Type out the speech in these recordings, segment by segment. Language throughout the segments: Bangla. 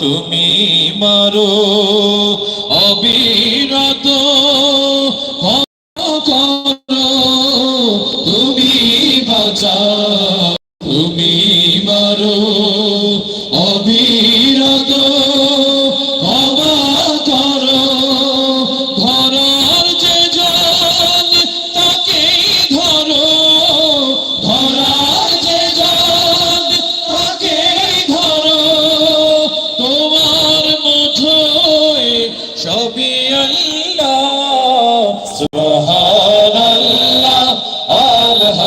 তুমি মারো অবিরত তুমি বাঁচাও।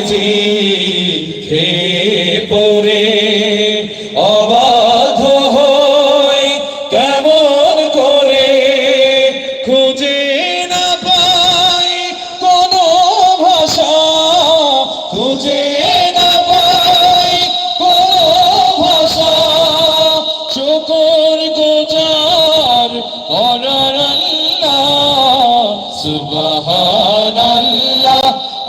রিজিকে পরে অবাধ্য হই কেমন করে খুঁজে না পাই, কোনো ভাষা খুঁজে না পাই, কোনো ভাষা শুকর গোজার আল্লাহ সুবহানাল্লাহ।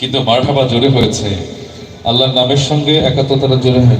কিন্তু মারফাবা জোরে হয়েছে। আল্লাহর নামের সঙ্গে একাত্মতাটা জোরে হয়